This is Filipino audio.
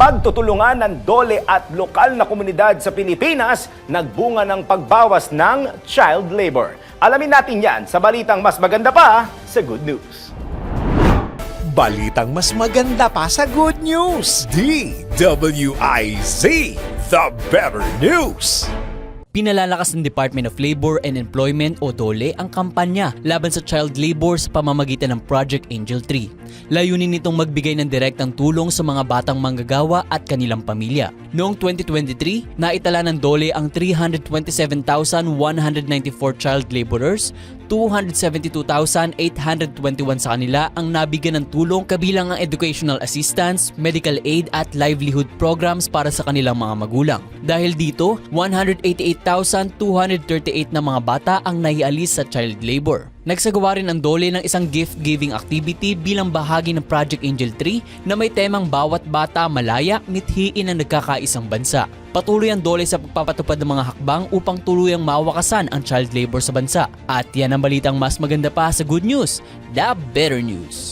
pagtutulungan ng dole at lokal na komunidad sa Pilipinas, nagbunga ng pagbawas ng child labor. Alamin natin yan sa balitang mas maganda pa sa Good News. Balitang mas maganda pa sa good news. DWIZ, the better news. Pinalalakas ng Department of Labor and Employment o DOLE ang kampanya laban sa child labor sa pamamagitan ng Project Angel 3. Layunin nitong magbigay ng direktang tulong sa mga batang manggagawa at kanilang pamilya. Noong 2023, naitala ng DOLE ang 327,194 child laborers, 272,821 sa kanila ang nabigyan ng tulong kabilang ang educational assistance, medical aid at livelihood programs para sa kanilang mga magulang. Dahil dito, 188,238 na mga bata ang naialis sa child labor. Nagsagawa rin ang dole ng isang gift-giving activity bilang bahagi ng Project Angel 3 na may temang bawat bata malaya mithiin ang nagkakaisang bansa. Patuloy ang dole sa pagpapatupad ng mga hakbang upang tuluyang mawakasan ang child labor sa bansa. At yan ang balitang mas maganda pa sa good news, the better news.